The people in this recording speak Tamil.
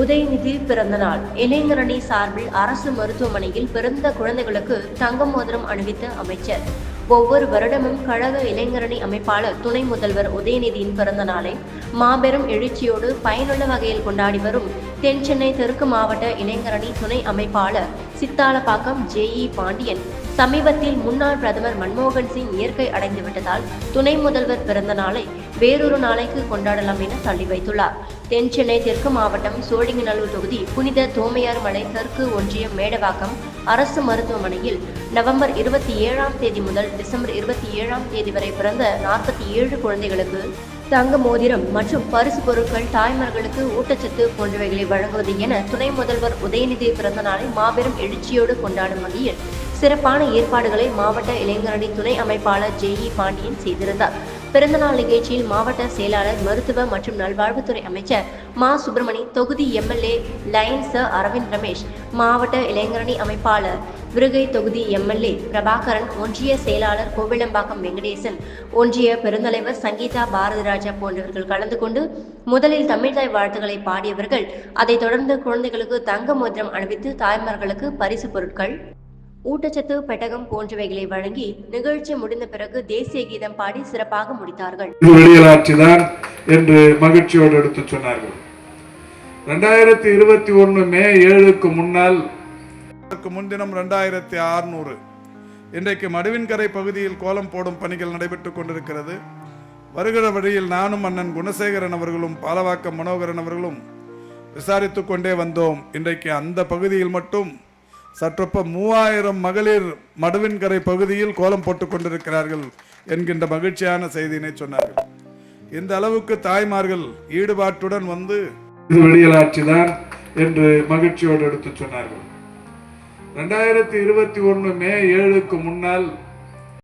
உதயநிதி பிறந்தநாள் இளைஞரணி சார்பில் அரசு மருத்துவமனையில் பிறந்த குழந்தைகளுக்கு தங்க மோதிரம் அணிவித்த அமைச்சர். ஒவ்வொரு வருடமும் கழக இளைஞரணி அமைப்பாளர் துணை முதல்வர் உதயநிதியின் பிறந்த நாளை மாபெரும் எழுச்சியோடு பயனுள்ள வகையில் கொண்டாடி வரும் தென் சென்னை தெற்கு மாவட்ட இளைஞரணி துணை அமைப்பாளர் சித்தாலப்பாக்கம் ஜேஇ பாண்டியன். சமீபத்தில் முன்னாள் பிரதமர் மன்மோகன் சிங் இயற்கை அடைந்துவிட்டதால் துணை முதல்வர் பிறந்த நாளை வேறொரு நாளைக்கு கொண்டாடலாம் என தள்ளி வைத்துள்ளார். தென் சென்னை தெற்கு மாவட்டம் சோழிங்கநல்லூர் தொகுதி புனித தோமையார் மலை தெற்கு ஒன்றியம் மேடவாக்கம் அரசு மருத்துவமனையில் நவம்பர் இருபத்தி ஏழாம் தேதி முதல் டிசம்பர் இருபத்தி ஏழாம் தேதி வரை பிறந்த நாற்பத்தி ஏழு குழந்தைகளுக்கு தங்க மோதிரம் மற்றும் பரிசு பொருட்கள் தாய்மார்களுக்கு ஊட்டச்சத்து போன்றவைகளை வழங்குவது என துணை முதல்வர் உதயநிதி பிறந்த நாளை மாபெரும் எழுச்சியோடு கொண்டாடும் வகையில் சிறப்பான ஏற்பாடுகளை மாவட்ட இளைஞரணி துணை அமைப்பாளர் ஜேஇ பாண்டியன் செய்திருந்தார். பிறந்தநாள் நிகழ்ச்சியில் மாவட்ட செயலாளர் மருத்துவ மற்றும் நல்வாழ்வுத்துறை அமைச்சர் மா. சுப்பிரமணி தொகுதி எம்எல்ஏ லயன்ஸ் ச. அரவிந்த் ரமேஷ் மாவட்ட இளைஞரணி அமைப்பாளர் விருகை தொகுதி எம்எல்ஏ பிரபாகரன் ஒன்றிய செயலாளர் கோவிலம்பாக்கம் வெங்கடேசன் ஒன்றிய பெருந்தலைவர் சங்கீதா பாரதிராஜா போன்றவர்கள் கலந்து கொண்டு முதலில் தமிழ்தாய் வாழ்த்துக்களை பாடியவர்கள் அதைத் தொடர்ந்து குழந்தைகளுக்கு தங்க மோதிரம் அணிவித்து தாய்மார்களுக்கு பரிசு பொருட்கள் ஊட்டச்சத்து பெட்டகம் போன்றவைகளை வழங்கி நிகழ்ச்சி முடிந்த பிறகு தேசிய கீதம் பாடி சிறப்பாக முடித்தார்கள். வெளியலாட்சிதான் என்று மகிழ்ச்சியோடு எடுத்து சொன்னார்கள். ரெண்டாயிரத்தி இருபத்தி ஒன்று மே ஏழுக்கு முன்னால் அதற்கு முன்தினம் ரெண்டாயிரத்தி ஆறுநூறு இன்றைக்கு மடுவின்கரை பகுதியில் கோலம் போடும் பணிகள் நடைபெற்றுக் கொண்டிருக்கிறது. வருகிற வழியில் நானும் அண்ணன் குணசேகரன் அவர்களும் பாலவாக்கம் மனோகரன் அவர்களும் விசாரித்துக் கொண்டே வந்தோம். இன்றைக்கு அந்த பகுதியில் மட்டும் சற்றப்ப மூவாயிரம் மகளிர் மடுவின்கரை பகுதியில் கோலம் போட்டுக் கொண்டிருக்கிறார்கள் என்கின்ற மகிழ்ச்சியான செய்தியினை சொன்னார்கள். இந்த அளவுக்கு தாய்மார்கள் ஈடுபாட்டுடன் வந்து இது வெளியலாட்சிதான் என்று மகிழ்ச்சியோடு எடுத்து சொன்னார்கள். ரெண்டாயிரத்தி இருபத்தி ஒன்று மே ஏழுக்கு முன்னால்